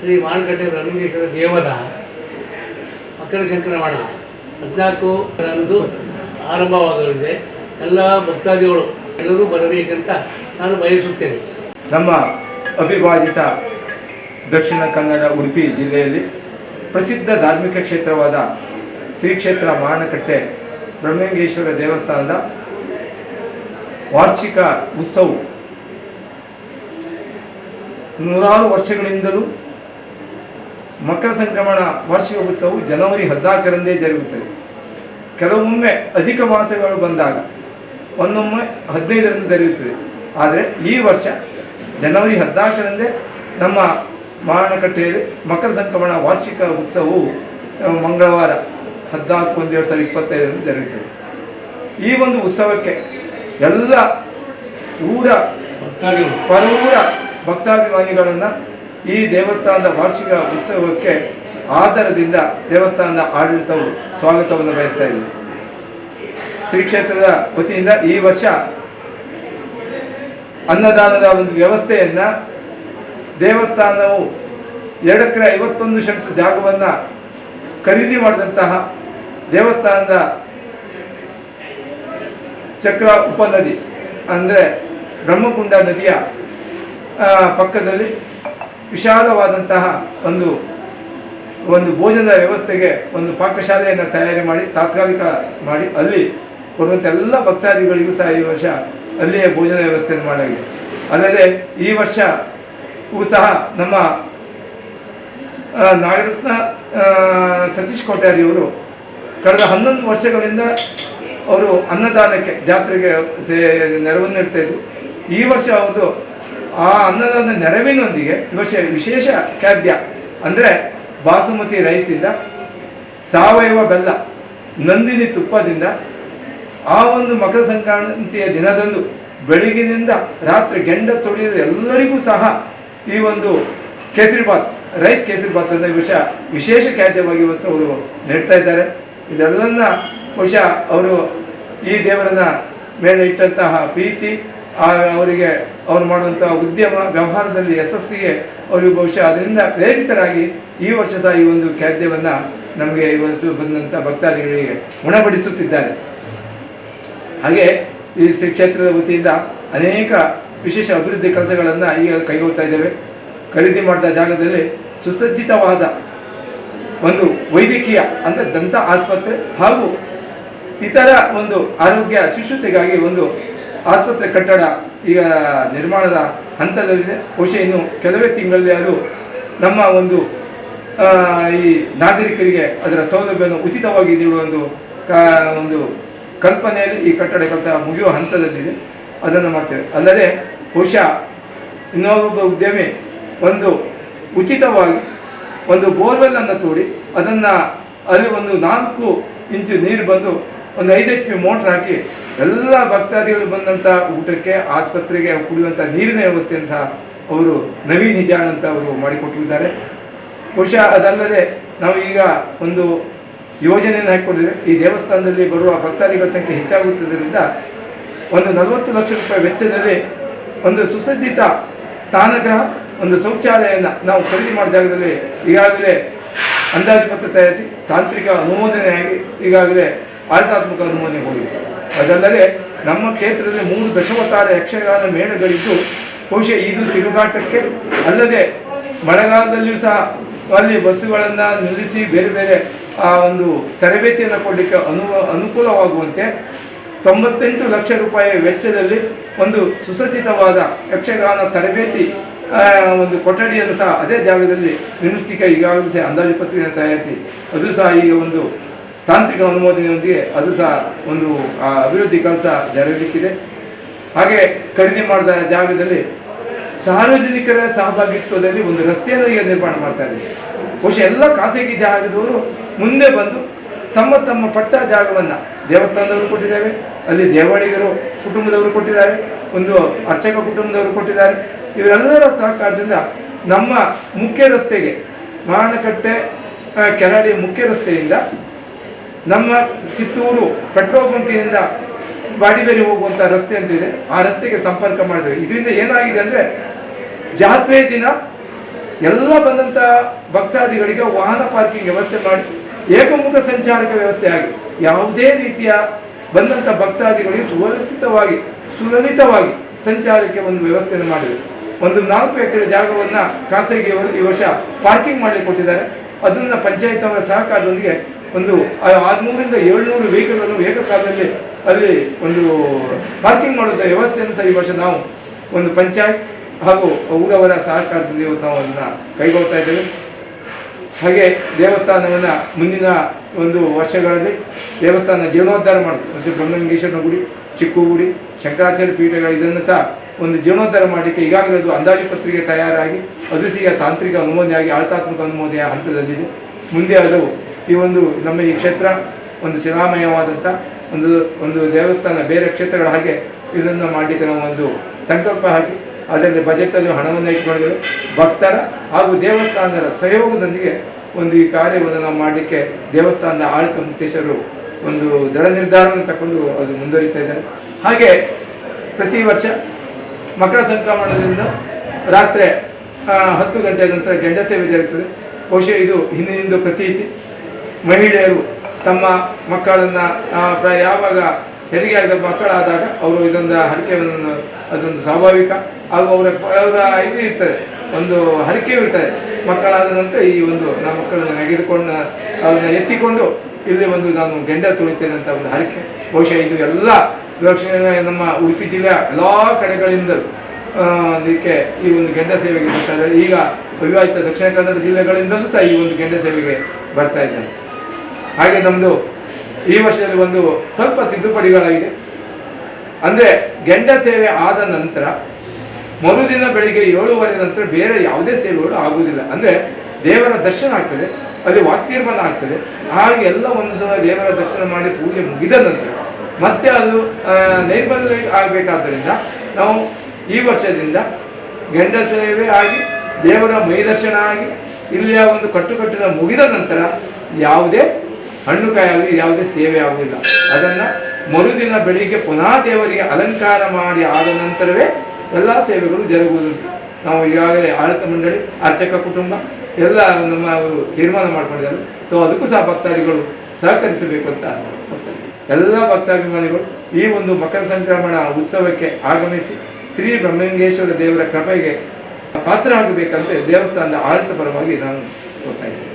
ಶ್ರೀ ಮಾರುಕಟ್ಟೆ ಬ್ರಹ್ಮೇಶ್ವರ ದೇವರ ಮಕರ ಸಂಕ್ರಮಣ ಹದಿನಾಲ್ಕು ರಂದು ಆರಂಭವಾಗಲಿದೆ. ಎಲ್ಲ ಭಕ್ತಾದಿಗಳು ಎಲ್ಲರೂ ಬರಬೇಕಂತ ನಾನು ಬಯಸುತ್ತೇನೆ. ನಮ್ಮ ಅವಿಭಾಜಿತ ದಕ್ಷಿಣ ಕನ್ನಡ, ಉಡುಪಿ ಜಿಲ್ಲೆಯಲ್ಲಿ ಪ್ರಸಿದ್ಧ ಧಾರ್ಮಿಕ ಕ್ಷೇತ್ರವಾದ ಶ್ರೀ ಕ್ಷೇತ್ರ ಮಾರಣಕಟ್ಟೆ ಬ್ರಹ್ಮಲಿಂಗೇಶ್ವರ ದೇವಸ್ಥಾನದ ವಾರ್ಷಿಕ ಉತ್ಸವ ನೂರಾರು ವರ್ಷಗಳಿಂದಲೂ ಮಕರ ಸಂಕ್ರಮಣ ವಾರ್ಷಿಕ ಉತ್ಸವವು ಜನವರಿ ಹದಿನಾಲ್ಕರಂದೇ ಜರುಗುತ್ತದೆ. ಕೆಲವೊಮ್ಮೆ ಅಧಿಕ ಮಾಸಗಳು ಬಂದಾಗ ಒಂದೊಮ್ಮೆ ಹದಿನೈದರಂದು ಜರುಗುತ್ತದೆ ಆದರೆ ಈ ವರ್ಷ ಜನವರಿ ಹದಿನಾಲ್ಕರಂದೇ ನಮ್ಮ ಮಾರಣಕಟ್ಟೆಯಲ್ಲಿ ಮಕರ ಸಂಕ್ರಮಣ ವಾರ್ಷಿಕ ಉತ್ಸವವು ಮಂಗಳವಾರ ಹದಿನಾಲ್ಕು ಒಂದು ಎರಡು ಸಾವಿರದ ಇಪ್ಪತ್ತೈದರಂದು ಜರುಗುತ್ತದೆ. ಈ ಒಂದು ಉತ್ಸವಕ್ಕೆ ಎಲ್ಲ ಊರ ಪರೂರ ಪರವೂರ ಭಕ್ತಾಭಿಮಾನಿಗಳನ್ನು ಈ ದೇವಸ್ಥಾನದ ವಾರ್ಷಿಕ ಉತ್ಸವಕ್ಕೆ ಆಧಾರದಿಂದ ದೇವಸ್ಥಾನದ ಆಡಳಿತವು ಸ್ವಾಗತವನ್ನು ಬಯಸ್ತಾ ಇದೆ. ಶ್ರೀ ಕ್ಷೇತ್ರದ ವತಿಯಿಂದ ಈ ವರ್ಷ ಅನ್ನದಾನದ ಒಂದು ವ್ಯವಸ್ಥೆಯನ್ನ ದೇವಸ್ಥಾನವು ಎರಡಕ್ಕರೆ ಐವತ್ತೊಂದು ಶಂಸ ಜಾಗವನ್ನು ಖರೀದಿ ಮಾಡಿದಂತಹ ದೇವಸ್ಥಾನದ ಚಕ್ರ ಉಪನದಿ ಅಂದರೆ ಬ್ರಹ್ಮಕುಂಡ ನದಿಯ ಪಕ್ಕದಲ್ಲಿ ವಿಶಾಲವಾದಂತಹ ಒಂದು ಒಂದು ಭೋಜನದ ವ್ಯವಸ್ಥೆಗೆ ಒಂದು ಪಾಕಶಾಲೆಯನ್ನು ತಯಾರಿ ಮಾಡಿ, ತಾತ್ಕಾಲಿಕ ಮಾಡಿ, ಅಲ್ಲಿ ಬರುವಂಥ ಎಲ್ಲ ಭಕ್ತಾದಿಗಳಿಗೂ ಸಹ ಈ ವರ್ಷ ಅಲ್ಲಿಯೇ ಭೋಜನ ವ್ಯವಸ್ಥೆಯನ್ನು ಮಾಡಲಾಗಿದೆ. ಅಲ್ಲದೆ ಈ ವರ್ಷವೂ ಸಹ ನಮ್ಮ ನಾಗರತ್ನ ಸತೀಶ್ ಕೋಟ್ಯಾರಿಯವರು ಕಳೆದ ಹನ್ನೊಂದು ವರ್ಷಗಳಿಂದ ಅವರು ಅನ್ನದಾನಕ್ಕೆ ಜಾತ್ರೆಗೆ ಸೇ, ನೆರವನ್ನು ನೀಡ್ತಾ ಇದ್ರು. ಈ ವರ್ಷ ಅವರು ಆ ಅನ್ನದಾನ ನೆರವಿನೊಂದಿಗೆ ವಿಶೇಷ ವಿಶೇಷ ಖಾದ್ಯ. ಅಂದರೆ ಬಾಸುಮತಿ ರೈಸಿಂದ, ಸಾವಯವ ಬೆಲ್ಲ, ನಂದಿನಿ ತುಪ್ಪದಿಂದ, ಆ ಒಂದು ಮಕರ ಸಂಕ್ರಾಂತಿಯ ದಿನದಂದು ಬೆಳಗಿನಿಂದ ರಾತ್ರಿ ಗೆಂಡ ತೊಳೆಯುವ ಎಲ್ಲರಿಗೂ ಸಹ ಈ ಒಂದು ಕೇಸರಿ ಬಾತ್, ರೈಸ್ ಕೇಸರಿ ಬಾತ್ ವಿಷಯ ವಿಷ ವಿಶೇಷ ಖಾದ್ಯವಾಗಿ ಇವತ್ತು ಅವರು ನೆಡ್ತಾ ಇದ್ದಾರೆ. ಇದೆಲ್ಲನ್ನ ಬಹುಶಃ ಅವರು ಈ ದೇವರನ್ನ ಮೇಲೆ ಇಟ್ಟಂತಹ ಪ್ರೀತಿ ಅವರಿಗೆ ಅವ್ರು ಮಾಡುವಂಥ ಉದ್ಯಮ ವ್ಯವಹಾರದಲ್ಲಿ ಯಶಸ್ಸಿಗೆ ಅವರು ಬಹುಶಃ ಅದರಿಂದ ಪ್ರೇರಿತರಾಗಿ ಈ ವರ್ಷ ಸಹ ಈ ಒಂದು ಖಾದ್ಯವನ್ನು ನಮಗೆ ಇವತ್ತು ಬಂದಂಥ ಭಕ್ತಾದಿಗಳಿಗೆ ಉಣಬಡಿಸುತ್ತಿದ್ದಾರೆ. ಹಾಗೆ ಈ ಶ್ರೀ ಕ್ಷೇತ್ರದ ವತಿಯಿಂದ ಅನೇಕ ವಿಶೇಷ ಅಭಿವೃದ್ಧಿ ಕೆಲಸಗಳನ್ನು ಈಗ ಕೈಗೊಳ್ತಾ ಇದ್ದೇವೆ. ಖರೀದಿ ಮಾಡಿದ ಜಾಗದಲ್ಲಿ ಸುಸಜ್ಜಿತವಾದ ಒಂದು ವೈದ್ಯಕೀಯ ಅಂದರೆ ದಂತ ಆಸ್ಪತ್ರೆ ಹಾಗೂ ಇತರ ಒಂದು ಆರೋಗ್ಯ ಶಿಶುತೆಗಾಗಿ ಒಂದು ಆಸ್ಪತ್ರೆ ಕಟ್ಟಡ ಈಗ ನಿರ್ಮಾಣದ ಹಂತದಲ್ಲಿದೆ. ಬಹುಶಃ ಇನ್ನು ಕೆಲವೇ ತಿಂಗಳಲ್ಲಿ ಅದು ನಮ್ಮ ಒಂದು ಈ ನಾಗರಿಕರಿಗೆ ಅದರ ಸೌಲಭ್ಯವನ್ನು ಉಚಿತವಾಗಿ ನೀಡುವ ಒಂದು ಒಂದು ಕಲ್ಪನೆಯಲ್ಲಿ ಈ ಕಟ್ಟಡ ಕೆಲಸ ಮುಗಿಯುವ ಹಂತದಲ್ಲಿದೆ. ಅದನ್ನು ಮಾಡ್ತೇವೆ. ಅಲ್ಲದೆ ಬಹುಶಃ ಇನ್ನೊಬ್ಬ ಉದ್ಯಮಿ ಒಂದು ಉಚಿತವಾಗಿ ಒಂದು ಬೋರ್ವೆಲ್ಲನ್ನು ತೋಡಿ ಅದನ್ನು ಅಲ್ಲಿ ಒಂದು ನಾಲ್ಕು ಇಂಚು ನೀರು ಬಂದು ಒಂದು ಐದು ಎಚ್ ಪಿ ಮೋಟ್ರ್ ಹಾಕಿ ಎಲ್ಲ ಭಕ್ತಾದಿಗಳು ಬಂದಂಥ ಊಟಕ್ಕೆ, ಆಸ್ಪತ್ರೆಗೆ ಕುಡಿಯುವಂಥ ನೀರಿನ ವ್ಯವಸ್ಥೆಯನ್ನು ಸಹ ಅವರು ನವೀನ್ ಹಿಜಾನ್ ಅಂತ ಅವರು ಮಾಡಿಕೊಟ್ಟಿದ್ದಾರೆ. ಬಹುಶಃ ಅದಲ್ಲದೆ ನಾವು ಈಗ ಒಂದು ಯೋಜನೆಯನ್ನು ಹಾಕಿಕೊಂಡಿದ್ದೇವೆ. ಈ ದೇವಸ್ಥಾನದಲ್ಲಿ ಬರುವ ಭಕ್ತಾದಿಗಳ ಸಂಖ್ಯೆ ಹೆಚ್ಚಾಗುತ್ತಿದ್ದರಿಂದ ಒಂದು ನಲವತ್ತು ಲಕ್ಷ ರೂಪಾಯಿ ವೆಚ್ಚದಲ್ಲಿ ಒಂದು ಸುಸಜ್ಜಿತ ಸ್ಥಾನಗ್ರಹ, ಒಂದು ಶೌಚಾಲಯನ ನಾವು ಖರೀದಿ ಮಾಡಿದ ಜಾಗದಲ್ಲಿ ಈಗಾಗಲೇ ಅಂದಾಜು ಪತ್ರ ತಯಾರಿಸಿ ತಾಂತ್ರಿಕ ಅನುಮೋದನೆಯಾಗಿ ಈಗಾಗಲೇ ಆಡಳಿತಾತ್ಮಕ ಅನುಮೋದನೆ ಹೋಗಿದೆ. ಅದಲ್ಲದೆ ನಮ್ಮ ಕ್ಷೇತ್ರದಲ್ಲಿ ಮೂರು ದಶವತಾರ ಯಕ್ಷಗಾನ ಮೇಳಗಳಿದ್ದು, ಬಹುಶಃ ಇದು ತಿರುಗಾಟಕ್ಕೆ ಅಲ್ಲದೆ ಮಳೆಗಾಲದಲ್ಲಿಯೂ ಸಹ ಅಲ್ಲಿ ಬಸ್ಸುಗಳನ್ನು ನಿಲ್ಲಿಸಿ ಬೇರೆ ಬೇರೆ ಆ ಒಂದು ತರಬೇತಿಯನ್ನು ಕೊಡಲಿಕ್ಕೆ ಅನು, ಅನುಕೂಲವಾಗುವಂತೆ ತೊಂಬತ್ತೆಂಟು ಲಕ್ಷ ರೂಪಾಯಿ ವೆಚ್ಚದಲ್ಲಿ ಒಂದು ಸುಸಜ್ಜಿತವಾದ ಯಕ್ಷಗಾನ ತರಬೇತಿ ಒಂದು ಕೊಠಡಿಯನ್ನು ಸಹ ಅದೇ ಜಾಗದಲ್ಲಿ ನಿರ್ಮಿಸಲಿಕ್ಕೆ ಈಗಾಗಲೇ ಅಂದಾಜು ಪತ್ರಿಕೆಯನ್ನು ತಯಾರಿಸಿ, ಅದು ಸಹ ಈಗ ಒಂದು ತಾಂತ್ರಿಕ ಅನುಮೋದನೆಯೊಂದಿಗೆ ಅದು ಸಹ ಒಂದು ಆ, ಅಭಿವೃದ್ಧಿ ಕೆಲಸ ಜರಗಲಿಕ್ಕಿದೆ. ಹಾಗೆ ಖರೀದಿ ಮಾಡಿದ ಜಾಗದಲ್ಲಿ ಸಾರ್ವಜನಿಕರ ಸಹಭಾಗಿತ್ವದಲ್ಲಿ ಒಂದು ರಸ್ತೆಯನ್ನು ಈಗ ನಿರ್ಮಾಣ ಮಾಡ್ತಾ ಇದ್ದೀವಿ ಬಹುಶಃ ಎಲ್ಲ ಖಾಸಗಿ ಜಾಗದವರು ಮುಂದೆ ಬಂದು ತಮ್ಮ ತಮ್ಮ ಪಟ್ಟ ಜಾಗವನ್ನು ದೇವಸ್ಥಾನದವರು ಕೊಟ್ಟಿದ್ದೇವೆ ಅಲ್ಲಿ ದೇವಾಡಿಗರು ಕುಟುಂಬದವರು ಕೊಟ್ಟಿದ್ದಾರೆ ಒಂದು ಅರ್ಚಕ ಕುಟುಂಬದವರು ಕೊಟ್ಟಿದ್ದಾರೆ. ಇವರೆಲ್ಲರ ಸಹಕಾರದಿಂದ ನಮ್ಮ ಮುಖ್ಯ ರಸ್ತೆಗೆ ಮಾರಣಕಟ್ಟೆ ಕೆರಡಿ ಮುಖ್ಯ ರಸ್ತೆಯಿಂದ ನಮ್ಮ ಚಿತ್ತೂರು ಪೆಟ್ರೋಲ್ ಬಂಕಿನಿಂದ ಬಾಡಿಬೇರಿ ಹೋಗುವಂಥ ರಸ್ತೆ ಅಂತ ಇದೆ. ಆ ರಸ್ತೆಗೆ ಸಂಪರ್ಕ ಮಾಡಿದ್ವಿ. ಇದರಿಂದ ಏನಾಗಿದೆ ಅಂದರೆ ಜಾತ್ರೆ ದಿನ ಎಲ್ಲ ಬಂದಂಥ ಭಕ್ತಾದಿಗಳಿಗೆ ವಾಹನ ಪಾರ್ಕಿಂಗ್ ವ್ಯವಸ್ಥೆ ಮಾಡಿ, ಏಕಮುಖ ಸಂಚಾರಕ ವ್ಯವಸ್ಥೆ ಆಗಿ, ಯಾವುದೇ ರೀತಿಯ ಬಂದಂಥ ಭಕ್ತಾದಿಗಳಿಗೆ ಸುವ್ಯವಸ್ಥಿತವಾಗಿ, ಸುಲಲಿತವಾಗಿ ಸಂಚಾರಕ್ಕೆ ಒಂದು ವ್ಯವಸ್ಥೆಯನ್ನು ಮಾಡಿದೆ ಒಂದು ನಾಲ್ಕು ಎಕರೆ ಜಾಗವನ್ನು ಖಾಸಗಿಯವರು ಈ ವರ್ಷ ಪಾರ್ಕಿಂಗ್ ಮಾಡಲಿಕ್ಕೆ ಕೊಟ್ಟಿದ್ದಾರೆ. ಅದನ್ನು ಪಂಚಾಯತ್ ಅವರ ಸಹಕಾರದೊಂದಿಗೆ ಒಂದು ಆರುನೂರಿಂದ ಏಳ್ನೂರು ವೆಹಿಕಲ್ಗಳನ್ನು ಏಕಕಾಲದಲ್ಲಿ ಅಲ್ಲಿ ಒಂದು ಪಾರ್ಕಿಂಗ್ ಮಾಡುವಂಥ ವ್ಯವಸ್ಥೆಯನ್ನು ಸಹ ಈ ವರ್ಷ ನಾವು ಒಂದು ಪಂಚಾಯತ್ ಹಾಗೂ ಊರವರ ಸಹಕಾರದಿಂದ ಇವತ್ತು ನಾವು ಅದನ್ನು ಕೈಗೊಳ್ತಾ ಇದ್ದೇವೆ. ಹಾಗೆ ದೇವಸ್ಥಾನವನ್ನು ಮುಂದಿನ ಒಂದು ವರ್ಷಗಳಲ್ಲಿ ದೇವಸ್ಥಾನ ಜೀರ್ಣೋದ್ಧಾರ ಮಾಡೋದು. ಬ್ರಹ್ಮಲಿಂಗೇಶ್ವರನ ಗುಡಿ ಚಿಕ್ಕು ಗುಡಿ ಶಂಕರಾಚಾರ್ಯ ಪೀಠಗಳ ಇದನ್ನು ಸಹ ಒಂದು ಜೀರ್ಣೋದ್ಧಾರ ಮಾಡಲಿಕ್ಕೆ ಈಗಾಗಲೇ ಅದು ಅಂದಾಜು ಪತ್ರಿಕೆ ತಯಾರಾಗಿ, ಅದು ಸಹ ತಾಂತ್ರಿಕ ಅನುಮೋದನೆಯಾಗಿ ಆಡಳಿತಾತ್ಮಕ ಅನುಮೋದನೆಯ ಹಂತದಲ್ಲಿದೆ. ಮುಂದೆ ಅದು ಈ ಒಂದು ನಮ್ಮ ಈ ಕ್ಷೇತ್ರ ಒಂದು ಶಿಲಾಮಯವಾದಂಥ ಒಂದು ಒಂದು ದೇವಸ್ಥಾನ ಬೇರೆ ಕ್ಷೇತ್ರಗಳ ಹಾಗೆ ಇದನ್ನು ಮಾಡಲಿಕ್ಕೆ ನಾವು ಒಂದು ಸಂಕಲ್ಪ ಹಾಕಿ ಅದರಲ್ಲಿ ಬಜೆಟಲ್ಲಿ ಹಣವನ್ನು ಇಟ್ಕೊಂಡಿದ್ದೇವೆ. ಭಕ್ತರ ಹಾಗೂ ದೇವಸ್ಥಾನದ ಸಹಯೋಗದೊಂದಿಗೆ ಒಂದು ಈ ಕಾರ್ಯವನ್ನು ನಾವು ಮಾಡಲಿಕ್ಕೆ ದೇವಸ್ಥಾನದ ಆಡಳಿತ ಮುಖ್ಯಸ್ಥರು ಒಂದು ದೃಢ ನಿರ್ಧಾರವನ್ನು ತಗೊಂಡು ಅದು ಮುಂದುವರಿತಾ ಇದ್ದಾರೆ. ಹಾಗೆ ಪ್ರತಿ ವರ್ಷ ಮಕರ ಸಂಕ್ರಮಣದಿಂದ ರಾತ್ರಿ ಹತ್ತು ಗಂಟೆ ನಂತರ ಗಂಡ ಸೇವೆ ಜರುಗುತ್ತದೆ ಬಹುಶಃ ಇದು ಹಿಂದಿನಿಂದ ಪ್ರತೀತಿ. ಮಹಿಳೆಯರು ತಮ್ಮ ಮಕ್ಕಳನ್ನು ಯಾವಾಗ ಹೆರಿಗೆ ಆದ ಮಕ್ಕಳಾದಾಗ ಅವರು ಇದೊಂದು ಹರಕೆಯನ್ನು, ಅದೊಂದು ಸ್ವಾಭಾವಿಕ ಹಾಗೂ ಅವರ ಅವರ ಇದು ಇರ್ತದೆ, ಒಂದು ಹರಕೆಯೂ ಇರ್ತದೆ. ಮಕ್ಕಳಾದ ನಂತರ ಈ ಒಂದು ನಮ್ಮ ಮಕ್ಕಳನ್ನು ನೆಗೆದುಕೊಂಡು, ಅವ್ರನ್ನ ಎತ್ತಿಕೊಂಡು ಇಲ್ಲಿ ಒಂದು ನಾನು ಗೆಂಡ ತುಳಿತೇನೆ ಅಂತ ಒಂದು ಹರಕೆ. ಬಹುಶಃ ಇದು ಎಲ್ಲ ದಕ್ಷಿಣ, ನಮ್ಮ ಉಡುಪಿ ಜಿಲ್ಲೆಯ ಎಲ್ಲ ಕಡೆಗಳಿಂದಲೂ ಅದಕ್ಕೆ ಈ ಒಂದು ಗೆಂಡ ಸೇವೆಗೆ ಬರ್ತಾ ಇದ್ದಾರೆ. ಈಗ ವಿವಾಹಿತ ದಕ್ಷಿಣ ಕನ್ನಡ ಜಿಲ್ಲೆಗಳಿಂದಲೂ ಸಹ ಈ ಒಂದು ಗೆಂಡ ಸೇವೆಗೆ ಬರ್ತಾ ಇದ್ದಾರೆ. ಹಾಗೆ ನಮ್ಮದು ಈ ವರ್ಷದಲ್ಲಿ ಒಂದು ಸ್ವಲ್ಪ ತಿದ್ದುಪಡಿಗಳಾಗಿದೆ. ಅಂದರೆ ಗೆಂಡ ಸೇವೆ ಆದ ನಂತರ ಮರುದಿನ ಬೆಳಿಗ್ಗೆ ಏಳುವರೆ ನಂತರ ಬೇರೆ ಯಾವುದೇ ಸೇವೆಗಳು ಆಗುವುದಿಲ್ಲ. ಅಂದರೆ ದೇವರ ದರ್ಶನ ಆಗ್ತದೆ, ಅಲ್ಲಿ ವಾಕ್ತೀರ್ಮಾನ ಆಗ್ತದೆ. ಹಾಗೆ ಎಲ್ಲ ಒಂದು ಸಲ ದೇವರ ದರ್ಶನ ಮಾಡಿ ಪೂಜೆ ಮುಗಿದ ನಂತರ ಮತ್ತೆ ಅದು ನೈರ್ಮಲ್ಯ ಆಗಬೇಕಾದ್ದರಿಂದ ನಾವು ಈ ವರ್ಷದಿಂದ ಗಂಡ ಸೇವೆ ಆಗಿ, ದೇವರ ಮೈದರ್ಶನ ಆಗಿ, ಇಲ್ಲಿಯ ಒಂದು ಕಟ್ಟುಕಟ್ಟಿನ ಮುಗಿದ ನಂತರ ಯಾವುದೇ ಹಣ್ಣು ಕಾಯಾಗಲಿ ಯಾವುದೇ ಸೇವೆ ಆಗುವುದಿಲ್ಲ. ಅದನ್ನು ಮರುದಿನ ಬೆಳಿಗ್ಗೆ ಪುನಃ ದೇವರಿಗೆ ಅಲಂಕಾರ ಮಾಡಿ ಆದ ನಂತರವೇ ಎಲ್ಲ ಸೇವೆಗಳು ಜರುಗುವುದುಂಟು. ನಾವು ಈಗಾಗಲೇ ಆಡಳಿತ ಮಂಡಳಿ, ಅರ್ಚಕ ಕುಟುಂಬ, ಎಲ್ಲ ನಮ್ಮ ತೀರ್ಮಾನ ಮಾಡ್ಕೊಂಡಿದ್ದಾರೆ. ಸೊ ಅದಕ್ಕೂ ಸಹ ಭಕ್ತಾದಿಗಳು ಸಹಕರಿಸಬೇಕು ಅಂತ. ಎಲ್ಲ ಭಕ್ತಾಭಿಮಾನಿಗಳು ಈ ಒಂದು ಮಕರ ಸಂಕ್ರಮಣ ಉತ್ಸವಕ್ಕೆ ಆಗಮಿಸಿ ಶ್ರೀ ಬ್ರಹ್ಮಲಿಂಗೇಶ್ವರ ದೇವರ ಕೃಪೆಗೆ ಪಾತ್ರ ಆಗಬೇಕಂತ ದೇವಸ್ಥಾನದ ಆಡಳಿತ ಪರವಾಗಿ ನಾನು ಗೊತ್ತಾಯಿದ್ದೆ